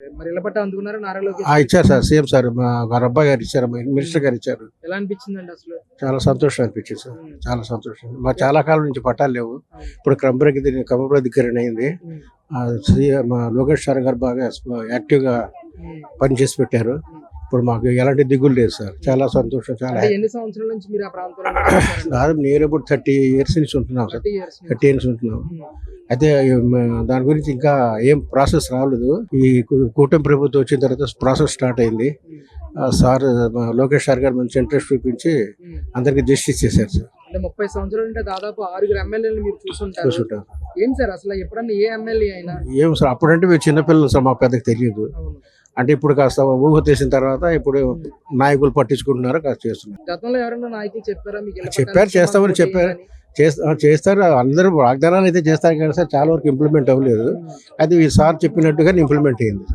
మరి ఇళ్ళ పట్ట అందుకున్నారా? నారా లోకేష్ ఆ, ఇచ్చారు సార్ సీఎం సార్ మా అబ్బాయి గారు ఇచ్చారు మినిస్టర్ గారు ఇచ్చారు. ఎలా అనిపించిందండి అసలు? చాలా సంతోషం అనిపించింది సార్ చాలా సంతోషం. మా చాలా కాలం నుంచి పట్టాలు లేవు. ఇప్పుడు క్రమబ్రేక్ క్రమబ్రేక్ దగ్గర అయింది మా లోకేష్ సార్ గారు బాగా యాక్టివ్గా ఉమ్. పనిచేసి పెట్టారు. ఇప్పుడు మాకు ఎలాంటి దిగులు లేదు సార్. చాలా సంతోషం చాలా అంటే ఎన్ని సంవత్సరాల నుంచి మీరు ఆ ప్రాంతంలో నివసిస్తున్నారండి? దాదాపు నేను ఇప్పుడు థర్టీ ఇయర్స్ నుంచి ఉంటున్నాం సార్. 30 years నుంచి. థర్టీ ఇయర్స్ ఉంటున్నాం. అయితే దాని గురించి ఇంకా ఏం ప్రాసెస్ రాలేదు. ఈ కూటమి ప్రభుత్వం వచ్చిన తర్వాత ప్రాసెస్ స్టార్ట్ అయింది. సార్ లోకేష్ సార్ గారు మంచి ఇంట్రెస్ట్ చూపించి. అందరికి జస్టిస్ చేశారు సార్. అంటే ముప్పై సంవత్సరాలు అంటే దాదాపు ఆరుగురు ఎమ్మెల్యేలు మీరు చూసుంటారు. చూసుకుంటారు ఏం సార్ అసలు ఎప్పుడన్నా ఏ ఎమ్మెల్యే అయినా? ఏం సార్ అప్పుడంటే మేము చిన్నపిల్లలు సార్ మా పెద్దకి తెలియదు. అంటే ఇప్పుడు కాస్త ఊహ తీసిన తర్వాత ఇప్పుడు నాయకులు పట్టించుకుంటున్నారు కాస్త చేస్తున్నారు. గతంలో ఎవరైనా నాయకులు చెప్పారా? మీకు చెప్పారు, చేస్తామని చెప్పారు. చేస్తారు. అందరూ వాగ్దానాలు అయితే చేస్తారు కానీ సార్ చాలా వరకు ఇంప్లిమెంట్ అవ్వలేదు. అది ఈ సార్ చెప్పినట్టుగా ఇంప్లిమెంట్ అయింది.